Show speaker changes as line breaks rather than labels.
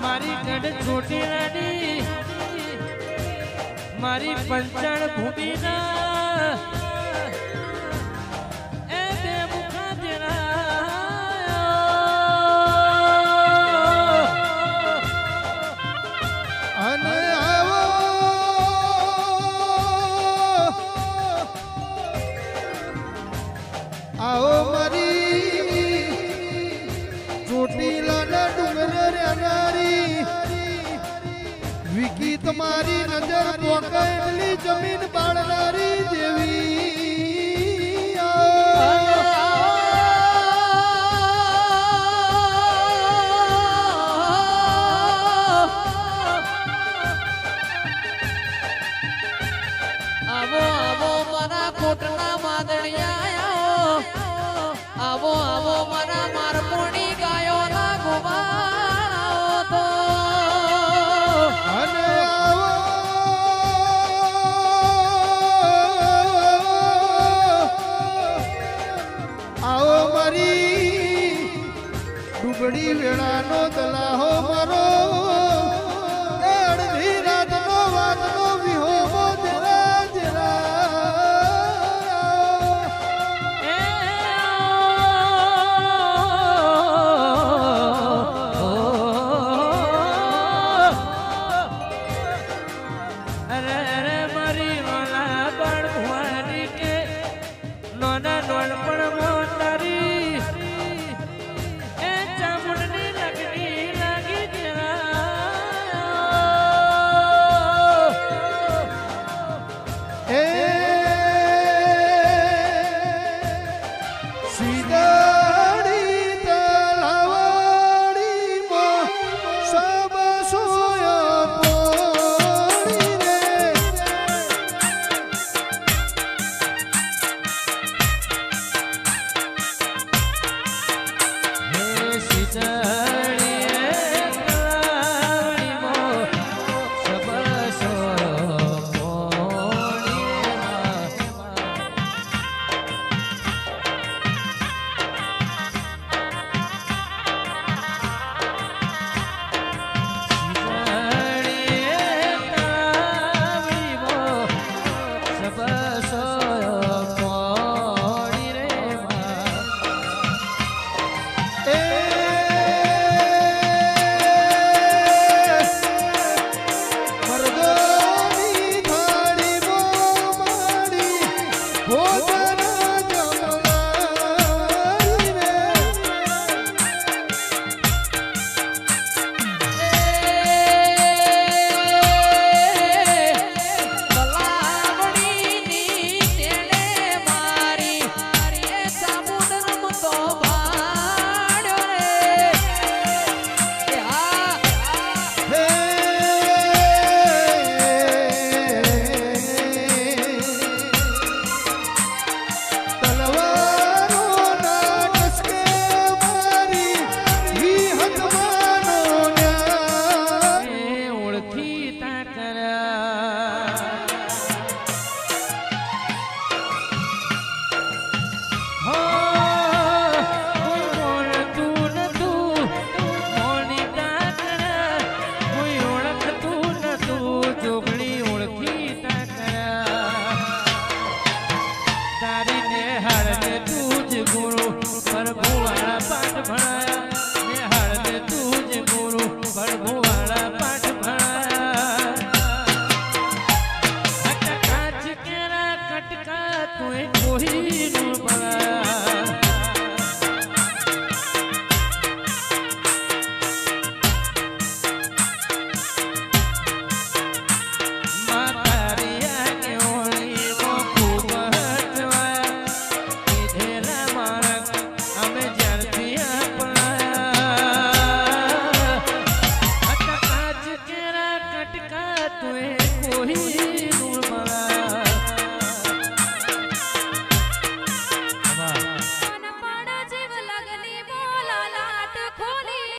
મારી ગઢ છોટી રાડી મારી પંચાણ ભૂમિના
લોક એટલી જમીન બાળનારી દેવી. આવો
આવો મારા કોટના માદણિયા આવો. આવો મારા મારપુણી
નો
see the